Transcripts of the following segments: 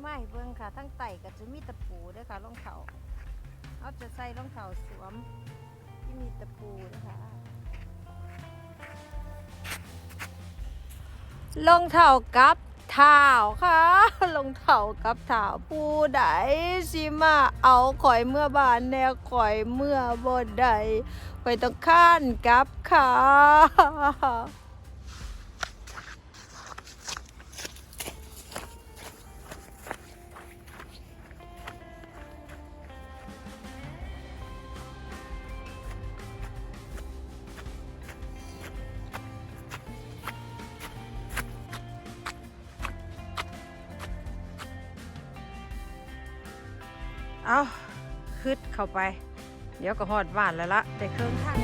ไม่เบิ้งค่ะ ทั้งไก็จะมีตะปูด้วยค่ะรองเท้าเอาจะใส่รองเท้าสวมที่มีตะปูนะคะรองเท้ากับเท้าค่ะรองเท้ากับเท้าผู้ใดสิมาเอาข่อยเมื่อบานแนวข่อยเมื่อบ่ใดข่อยต้องข้านกับขา เอาคืดเข้าไป เดี๋ยวก็หอดบ้านแล้วละแต่เครื่องทาง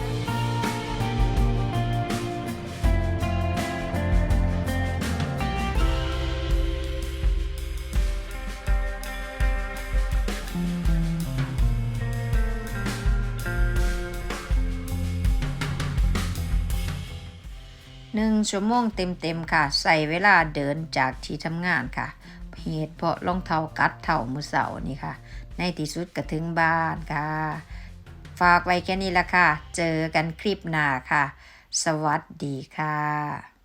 หนึ่งชั่วโมงเต็มๆค่ะ ใส่เวลาเดินจากที่ทำงานค่ะ เหตุ เพราะรองเท้ากัดเท้ามือเสานี่ค่ะ ในที่สุดก็ถึงบ้านค่ะ ฝากไว้แค่นี้ละค่ะ เจอกันคลิปหน้าค่ะ สวัสดีค่ะ